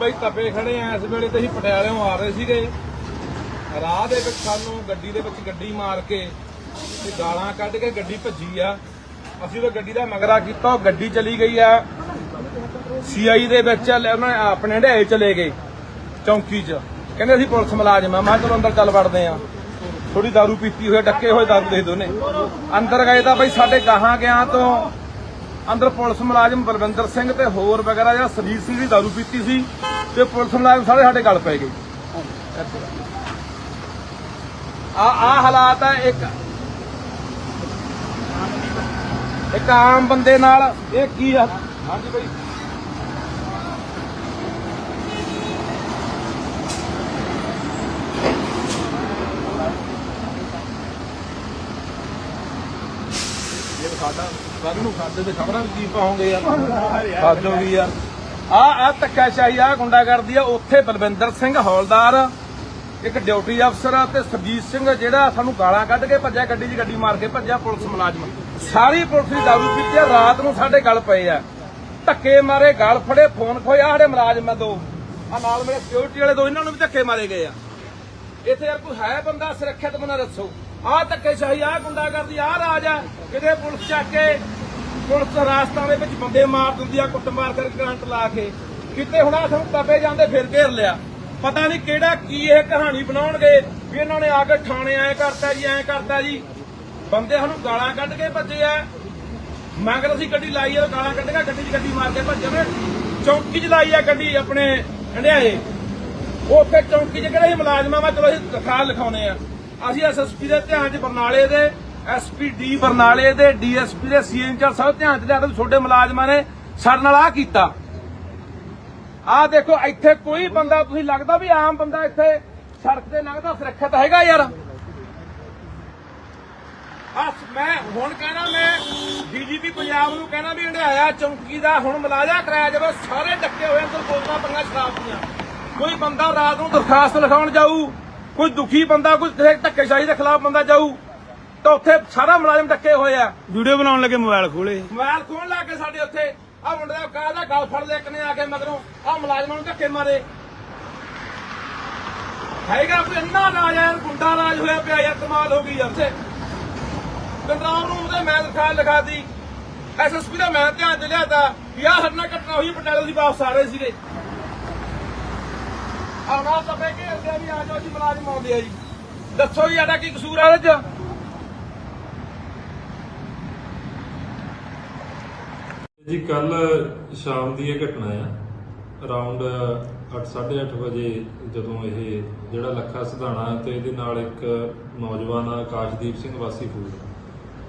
ਬਈ ਤਪੇ ਖੜੇ ਆ, ਇਸ ਵੇਲੇ ਤੇ ਅਸੀਂ ਪਟਿਆਲਿਓਂ ਆ ਰਹੇ ਸੀਗੇ। ਰਾਹ ਦੇ ਵਿੱਚ ਸਾਨੂੰ ਗੱਡੀ ਦੇ ਵਿੱਚ ਗੱਡੀ ਮਾਰ ਕੇ ਤੇ ਗਾਲਾਂ ਕੱਢ ਕੇ ਗੱਡੀ ਭੱਜੀ ਆ। ਅਸੀਂ ਉਹ ਗੱਡੀ ਦਾ ਮਗਰਾ ਕੀਤਾ, ਉਹ ਗੱਡੀ ਚਲੀ ਗਈ ਆ। ਸੀਆਈ ਦੇ ਵਿੱਚ ਉਹਨਾਂ ਆਪਣੇ ਹੰਡਾਏ ਚਲੇ ਗਏ, ਚੌਂਕੀ 'ਚ। ਕਹਿੰਦੇ ਅਸੀਂ ਪੁਲਿਸ ਮੁਲਾਜ਼ਮ ਆ, ਮੈਂ ਕਿਹਾ ਚਲੋ ਅੰਦਰ ਚੱਲ ਵੜਦੇ ਆ। ਥੋੜੀ ਦਾਰੂ ਪੀਤੀ ਹੋਏ ਡੱਕੇ ਹੋਏ ਦਾਰੂ ਦੇ ਦੋਨੇ। ਅੰਦਰ ਗਏ ਤਾਂ ਬਈ ਸਾਡੇ ਗਾਹਾਂ ਗਿਆ ਤੋਂ ਅੰਦਰ ਪੁਲਿਸ ਮੁਲਾਜ਼ਮ ਬਲਵਿੰਦਰ ਸਿੰਘ ਤੇ ਹੋਰ ਵਗੈਰਾ ਜਿਹੜਾ ਸਰਜੀਤ ਸਿੰਘ ਦੀ ਦਾਰੂ ਪੀਤੀ ਸੀ। ਤੇ ਪੁਲਿਸ ਮੁਲਾਜ਼ਮ ਸਾਰੇ ਸਾਡੇ ਗੱਲ ਪੈ ਗਏ ਆ ਆ ਹਾਲਾਤ ਹੈ ਇੱਕ ਇੱਕ ਆਮ ਬੰਦੇ ਨਾਲ ਇਹ ਕੀ ਆ? ਹਾਂਜੀ ਬਈ। ਸਾਡਾ ਕੱਲ ਨੂੰ ਸਾਡੇ ਤੇ ਖਬਰਾਂ ਕੀ ਪਾਉਂਗੇ ਯਾਰ। ਸਾਜੋ ਵੀ ਯਾਰ ਆ ਆ ਧੱਕਾਸ਼ਾਹੀ ਆ ਗੁੰਡਾ ਕਰਦੀ ਆ, ਉੱਥੇ ਬਲਵਿੰਦਰ ਸਿੰਘ ਹੌਲਦਾਰ, ਇੱਕ ਡਿਊਟੀ ਅਫਸਰ ਤੇ ਸਰਜੀਤ ਸਿੰਘ ਜਿਹੜਾ ਸਾਨੂੰ ਗਾਲਾਂ ਕੱਢ ਕੇ ਭੱਜਿਆ, ਗੱਡੀ 'ਚ ਗੱਡੀ ਮਾਰ ਕੇ ਭੱਜਿਆ ਪੁਲਿਸ ਮੁਲਾਜ਼ਮ। ਸਾਰੀ ਪੁਲਿਸ ਦੀ ਦਾਰੂ ਪੀਤੀ ਆ, ਰਾਤ ਨੂੰ ਸਾਡੇ ਗੱਲ ਪਏ ਆ। ਧੱਕੇ ਮਾਰੇ, ਗਲ ਫੜੇ, ਫੋਨ ਖੋਇਆ ਸਾਡੇ ਮੁਲਾਜ਼ਮ ਆ ਦੋ। ਆ ਨਾਲ ਮੇਰੇ ਸਿਕਿਉਰਿਟੀ ਵਾਲੇ ਦੋ, ਇਹਨਾਂ ਨੂੰ ਵੀ ਧੱਕੇ ਮਾਰੇ ਗਏ ਆ। ਇੱਥੇ ਯਾਰ ਕੋਈ ਹੈ ਬੰਦਾ ਸੁਰੱਖਿਅਤ ਬੰਦਾ ਦੱਸੋ। ਆਹ ਧੱਕੇ ਸ਼ਾਹੀ ਆਹ ਗੁੰਡਾ ਕਰਦੀ ਆਹ ਰਾਜ ਆ। ਕਿਤੇ ਪੁਲਿਸ ਚੱਕ ਕੇ ਪੁਲਿਸ ਰਾਸਤਾਂ ਦੇ ਵਿੱਚ ਬੰਦੇ ਮਾਰ ਦਿੰਦੀ ਆ, ਕੁੱਟਮਾਰ ਕਰਕੇ ਕਰੰਟ ਲਾ ਕੇ। ਕਿਤੇ ਹੁਣ ਆ ਸਾਨੂੰ ਤਪੇ ਜਾਂਦੇ ਫਿਰ ਘੇਰ ਲਿਆ। ਪਤਾ ਨਹੀਂ ਕਿਹੜਾ ਕੀ ਇਹ ਕਹਾਣੀ ਬਣਾਉਣਗੇ, ਵੀ ਇਹਨਾਂ ਨੇ ਆ ਕੇ ਥਾਣੇ ਐ ਕਰਤਾ ਜੀ, ਐ ਕਰਤਾ ਜੀ। ਬੰਦੇ ਸਾਨੂੰ ਗਾਲਾਂ ਕੱਢ ਕੇ ਭੱਜੇ ਆ। ਮਗਰ ਅਸੀਂ ਗੱਡੀ ਲਾਈ ਆ, ਗਾਲਾਂ ਕੱਢ ਕੇ ਗੱਡੀ 'ਚ ਗੱਡੀ ਮਾਰ ਕੇ ਭੱਜੇ ਨੇ। ਚੌਂਕੀ 'ਚ ਲਾਈ ਆ ਗੱਡੀ ਆਪਣੇ ਹੰਡਿਆਏ। ਉੱਥੇ ਚੌਂਕੀ 'ਚ ਕਿਹੜੇ ਸੀ ਮੁਲਾਜ਼ਮਾਂ ਵਾ? ਚਲੋ ਅਸੀਂ ਦਿਖਾ ਲਿਖਾਉਨੇ ਆ। ਅਸੀਂ ਐਸਐਸਪੀ ਦੇ ਧਿਆਨ 'ਚ ਬਰਨਾਲੇ ਦੇ। ਐਸਪੀ ਡੀ ਬਰਨਾਲੇ ਦੇ ਡੀਐਸਪੀ ਦੇ ਸੀਐਮ ਚ ਸਭ ਧਿਆਨ 'ਚ ਲਿਆ ਕੇ ਛੋਟੇ ਮੁਲਾਜ਼ਮਾਂ ਨੇ ਸਾਡੇ ਨਾਲ ਆ ਕੀਤਾ। ਆਹ ਦੇਖੋ, ਇੱਥੇ ਕੋਈ ਬੰਦਾ, ਤੁਸੀਂ ਲੱਗਦਾ ਵੀ ਆਮ ਬੰਦਾ ਇੱਥੇ ਸੜਕ ਤੇ ਲੰਘਦਾ, ਸੁਰੱਖਿਅਤ ਹੈਗਾ ਯਾਰ। ਆ ਮੈਂ ਹੁਣ ਕਹਿਣਾ, ਮੈਂ ਡੀਜੀਪੀ ਪੰਜਾਬ ਨੂੰ ਕਹਿਣਾ ਵੀ ਹੰਡਾਇਆ ਚੌਂਕੀ ਦਾ ਹੁਣ ਮਲਾਜਾ ਕਰਾਇਆ ਜਾਵੇ, ਸਾਰੇ ਡੱਕੇ ਹੋਏ ਅੰਦਰ ਬੋਤਲਾਂ ਪੰਗਾ ਸ਼ਰਾਬ ਦੀਆਂ ਕੋਈ ਬੰਦਾ ਰਾਤ ਨੂੰ ਦਰਖਾਸਤ ਲਿਖਾਉਣ ਜਾਊ, ਕੋਈ ਦੁਖੀ ਬੰਦਾ, ਕੋਈ ਕਿਸੇ ਧੱਕੇਸ਼ਾਹੀ ਦੇ ਖਿਲਾਫ ਬੰਦਾ ਜਾਊ। ਤਾਂ ਉੱਥੇ ਸਾਰਾ ਮੁਲਾਜ਼ਮ ਡੱਕੇ ਹੋਏ ਆ। ਵੀਡੀਓ ਬਣਾਉਣ ਲੱਗੇ ਮੋਬਾਈਲ ਖੋਲੇ ਮੋਬਾਈਲ ਖੋਣ ਲਾ ਕੇ ਸਾਡੇ ਉੱਥੇ। ਆ ਮੁੰਡੇ ਦਾ ਕਾਹ ਦਾ ਗਲ ਫੜ ਲਿਆ ਇੱਕ ਨੇ ਆ ਕੇ ਮਗਰੋਂ। ਆ ਮੁਲਾਜ਼ਮਾਂ ਨੂੰ ਧੱਕੇ ਮਾਰੇ। ਹੈਗਾ ਕੋਈ ਇੰਨਾ ਰਾਜ ਯਾਰ ਗੁੰਡਾ ਰਾਜ ਹੋਇਆ ਪਿਆ ਯਾਰ ਕਮਾਲ ਹੋ ਗਈ ਯਾਰ ਤੇ ਕੰਟਰੋਲ ਰੂਮ ਤੇ ਮੈਂ ਦਿਖਾ ਲਿਖਾਤੀ। ਐਸਐਸਪੀ ਦਾ ਮੈਂ ਧਿਆਨ ਚ ਲਿਆਤਾ ਵੀ ਆਹ ਹਰਨਾ ਘਟਨਾ ਹੋਈ ਪਟਿਆਲੇ ਦੀ ਵਾਪਸ ਆ ਰਹੇ ਸੀਗੇ। ਆਉਣਾ ਤਾਂ ਬੈ ਕੇ ਅੱਗੇ ਵੀ ਆ ਜਾਓ ਜੀ ਮੁਲਾਜ਼ਮ ਆਉਂਦੇ ਆ ਜੀ। ਦੱਸੋ ਜੀ ਸਾਡਾ ਕੀ ਕਸੂਰ ਆ ਇਹਦੇ ਚ? ਜੀ ਕੱਲ ਸ਼ਾਮ ਦੀ ਇਹ ਘਟਨਾ ਆ। ਅਰਾਊਂਡ 8:30 ਵਜੇ ਜਦੋਂ ਇਹ ਜਿਹੜਾ ਲੱਖਾ ਸਿਧਾਣਾ ਤੇ ਇਹਦੇ ਨਾਲ ਇੱਕ ਨੌਜਵਾਨ ਆਕਾਸ਼ਦੀਪ ਸਿੰਘ ਵਾਸੀ ਫੂਲ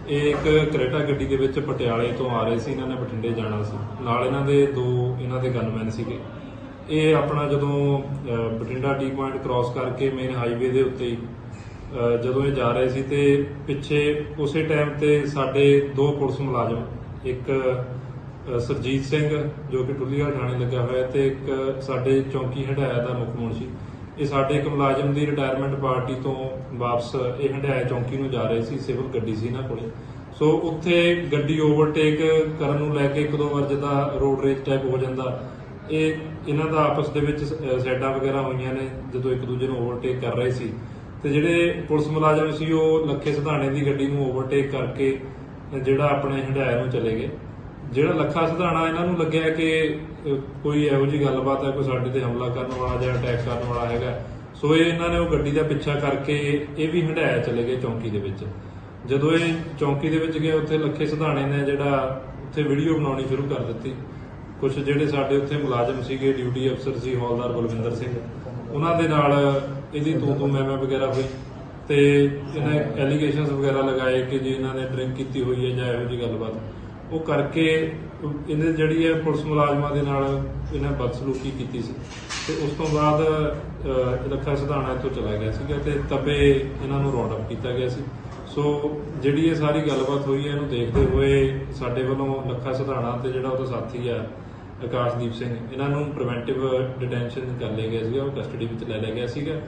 ਇਹ ਇੱਕ ਕਰੇਟਾ ਗੱਡੀ ਦੇ ਵਿੱਚ ਪਟਿਆਲੇ ਤੋਂ ਆ ਰਹੇ ਸੀ, ਇਹਨਾਂ ਨੇ ਬਠਿੰਡੇ ਜਾਣਾ ਸੀ। ਨਾਲ ਇਹਨਾਂ ਦੇ ਦੋ ਇਹਨਾਂ ਦੇ ਗਨਮੈਨ ਸੀਗੇ। ਇਹ ਆਪਣਾ ਜਦੋਂ ਬਠਿੰਡਾ ਟੀ ਪੁਆਇੰਟ ਕ੍ਰਾਸ ਕਰਕੇ ਮੇਨ ਹਾਈਵੇ ਦੇ ਉੱਤੇ ਹੀ ਜਦੋਂ ਇਹ ਜਾ ਰਹੇ ਸੀ ਤੇ ਪਿੱਛੇ ਉਸੇ ਟਾਈਮ ਤੇ ਸਾਡੇ ਦੋ ਪੁਲਿਸ ਮੁਲਾਜ਼ਮ, ਇੱਕ ਸਰਜੀਤ ਸਿੰਘ, ਜੋ ਕਿ ਟੁੱਲੀਵਾਲ ਥਾਣੇ ਲੱਗਾ ਹੋਇਆ ਤੇ ਇੱਕ ਸਾਡੇ ਚੌਂਕੀ ਹੰਡਾਇਆ ਦਾ ਮੁੱਖ ਮੁਨਸ਼ੀ। ਇਹ ਸਾਡੇ ਇੱਕ ਮੁਲਾਜ਼ਮ ਦੀ ਰਿਟਾਇਰਮੈਂਟ ਪਾਰਟੀ ਤੋਂ ਵਾਪਸ ਇਹ ਹੰਡਾਇਆ ਚੌਂਕੀ ਨੂੰ ਜਾ ਰਹੇ ਸੀ, ਸਿਵਲ ਗੱਡੀ ਸੀ ਇਹਨਾਂ ਕੋਲੇ। ਸੋ ਉੱਥੇ ਗੱਡੀ ਓਵਰਟੇਕ ਕਰਨ ਨੂੰ ਲੈ ਕੇ ਇੱਕ ਦੋ ਵਾਰ ਜਿੱਦਾਂ ਰੋਡ ਰੇਸ ਟਾਈਪ ਹੋ ਜਾਂਦਾ, ਇਹ ਇਹਨਾਂ ਦਾ ਆਪਸ ਦੇ ਵਿੱਚ ਸੈਡਾਂ ਵਗੈਰਾ ਹੋਈਆਂ ਨੇ, ਜਦੋਂ ਇੱਕ ਦੂਜੇ ਨੂੰ ਓਵਰਟੇਕ ਕਰ ਰਹੇ ਸੀ। ਤੇ ਜਿਹੜੇ ਪੁਲਿਸ ਮੁਲਾਜ਼ਮ ਸੀ, ਉਹ ਲੱਖੇ ਸਿਧਾਣੇ ਦੀ ਗੱਡੀ ਨੂੰ ਓਵਰਟੇਕ ਕਰਕੇ ਜਿਹੜਾ ਆਪਣੇ ਹੰਡਾਇਆ ਨੂੰ ਚਲੇ ਗਏ। ਜਿਹੜਾ ਲੱਖਾ ਸਿਧਾਣਾ ਇਹਨਾਂ ਨੂੰ ਲੱਗਿਆ ਕਿ ਕੋਈ ਇਹੋ ਜੀ ਗੱਲਬਾਤ ਹੈ ਕੋਈ ਸਾਡੇ ਤੇ ਹਮਲਾ ਕਰਨ ਵਾਲਾ ਜਾਂ ਅਟੈਕ ਕਰਨ ਵਾਲਾ ਹੈਗਾ। ਸੋ ਇਹ ਇਹਨਾਂ ਨੇ ਉਹ ਗੱਡੀ ਦਾ ਪਿੱਛਾ ਕਰਕੇ ਇਹ ਵੀ ਹੰਡਾਇਆ ਚਲੇ ਗਏ ਚੌਂਕੀ ਦੇ ਵਿੱਚ। ਜਦੋਂ ਇਹ ਚੌਂਕੀ ਦੇ ਵਿੱਚ ਗਏ ਉੱਥੇ ਲੱਖੇ ਸਿਧਾਣੇ ਨੇ ਜਿਹੜਾ ਉੱਥੇ ਵੀਡੀਓ ਬਣਾਉਣੀ ਸ਼ੁਰੂ ਕਰ ਦਿੱਤੀ। ਕੁਝ ਜਿਹੜੇ ਸਾਡੇ ਉੱਥੇ ਮੁਲਾਜ਼ਮ ਸੀਗੇ ਡਿਊਟੀ ਅਫਸਰ ਸੀ ਹੌਲਦਾਰ ਬਲਵਿੰਦਰ ਸਿੰਘ ਉਹਨਾਂ ਦੇ ਨਾਲ ਇਹਦੀ ਤੂੰ ਤੂੰ ਮੈਂ ਮੈਂ ਵਗੈਰਾ ਹੋਈ। ਤੇ ਇਹਨਾਂ ਐਲੀਗੇਸ਼ਨਸ ਵਗੈਰਾ ਲਗਾਏ ਕਿ ਜੀ ਇਹਨਾਂ ਨੇ ਡਰਿੰਕ ਕੀਤੀ ਹੋਈ ਹੈ ਜਾਂ ਇਹੋ ਜੀ ਗੱਲਬਾਤ। ਉਹ ਕਰਕੇ ਇਹਨੇ ਜਿਹੜੀ ਹੈ ਪੁਲਿਸ ਮੁਲਾਜ਼ਮਾਂ ਦੇ ਨਾਲ ਇਹਨਾਂ ਬਦਸਲੂਕੀ ਕੀਤੀ ਸੀ। ਤੇ ਉਸ ਤੋਂ ਬਾਅਦ ਲੱਖਾ ਸਿਧਾਣਾ ਇੱਥੋਂ ਚਲਾ ਗਿਆ ਸੀਗਾ ਤੇ ਤਬੇ ਇਹਨਾਂ ਨੂੰ ਰੌਂਡ ਅਪ ਕੀਤਾ ਗਿਆ ਸੀ। ਸੋ ਜਿਹੜੀ ਇਹ ਸਾਰੀ ਗੱਲਬਾਤ ਹੋਈ ਹੈ, ਇਹਨੂੰ ਦੇਖਦੇ ਹੋਏ ਸਾਡੇ ਵੱਲੋਂ ਲੱਖਾ ਸਿਧਾਣਾ ਤੇ ਜਿਹੜਾ ਉਹਦਾ ਸਾਥੀ ਆ, ਆਕਾਸ਼ਦੀਪ ਸਿੰਘ, ਇਹਨਾਂ ਨੂੰ ਪ੍ਰੀਵੈਂਟਿਵ ਡਿਟੈਂਸ਼ਨ ਕਰ ਲਿਆ ਗਿਆ ਸੀਗਾ, ਉਹ ਕਸਟਡੀ ਵਿੱਚ ਲੈ ਲਿਆ ਗਿਆ ਸੀਗਾ।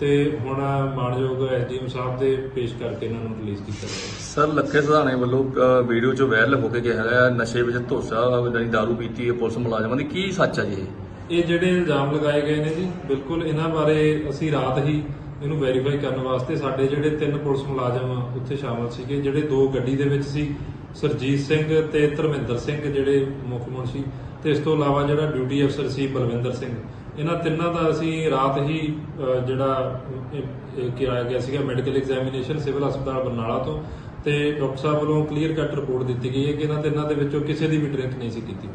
ਤੇ ਹੁਣ ਮਾਨਯੋਗ ਐਸਡੀਐਮ ਸਾਹਿਬ ਦੇ ਪੇਸ਼ ਕਰਕੇ ਇਹਨਾਂ ਨੂੰ ਰਿਲੀਜ਼ ਕੀਤਾ ਗਿਆ। ਸਰ ਲੱਖੇ ਸਧਾਣੇ ਵੱਲੋਂ ਵੀਡੀਓ 'ਚ ਵਾਇਰਲ ਹੋ ਕੇ ਕਿਹਾ ਗਿਆ ਨਸ਼ੇ ਵਿੱਚ ਧੋਸਾ ਜਾਨੀ ਦਾਰੂ ਪੀਤੀ ਹੈ ਪੁਲਿਸ ਮੁਲਾਜ਼ਮਾਂ ਦੀ। ਕੀ ਸੱਚ ਹੈ ਜੀ ਇਹ? ਇਹ ਜਿਹੜੇ ਇਲਜ਼ਾਮ ਲਗਾਏ ਗਏ ਨੇ ਜੀ ਬਿਲਕੁਲ ਇਹਨਾਂ ਬਾਰੇ ਅਸੀਂ ਰਾਤ ਹੀ ਇਹਨੂੰ ਵੈਰੀਫਾਈ ਕਰਨ ਵਾਸਤੇ ਸਾਡੇ ਜਿਹੜੇ ਤਿੰਨ ਪੁਲਿਸ ਮੁਲਾਜ਼ਮ ਉੱਥੇ ਸ਼ਾਮਲ ਸੀਗੇ ਜਿਹੜੇ ਦੋ ਗੱਡੀ ਦੇ ਵਿੱਚ ਸੀ ਸਰਜੀਤ ਸਿੰਘ ਤੇ ਧਰਮਿੰਦਰ ਸਿੰਘ ਜਿਹੜੇ ਮੁੱਖ ਮੁਨਸ਼ੀ। ਤੇ ਇਸ ਤੋਂ ਇਲਾਵਾ ਜਿਹੜਾ ਡਿਊਟੀ ਅਫਸਰ ਸੀ ਬਲਵਿੰਦਰ ਸਿੰਘ। ਇਹਨਾਂ ਤਿੰਨਾਂ ਦਾ ਅਸੀਂ ਰਾਤ ਹੀ ਜਿਹੜਾ ਇਹ- ਗਿਆ ਸੀਗਾ ਮੈਡੀਕਲ ਐਗਜ਼ਾਮੀਨੇਸ਼ਨ ਸਿਵਲ ਹਸਪਤਾਲ ਬਰਨਾਲਾ ਤੋਂ ਤੇ ਡਾਕਟਰ ਸਾਹਿਬ ਵੱਲੋਂ ਕਲੀਅਰ ਕੱਟ ਰਿਪੋਰਟ ਦਿੱਤੀ ਗਈ ਹੈ ਕਿ ਇਹਨਾਂ ਤਿੰਨਾਂ ਦੇ ਵਿੱਚੋਂ ਕਿਸੇ ਦੀ ਵੀ ਡਰਿੰਕ ਨਹੀਂ ਸੀ ਕੀਤੀ।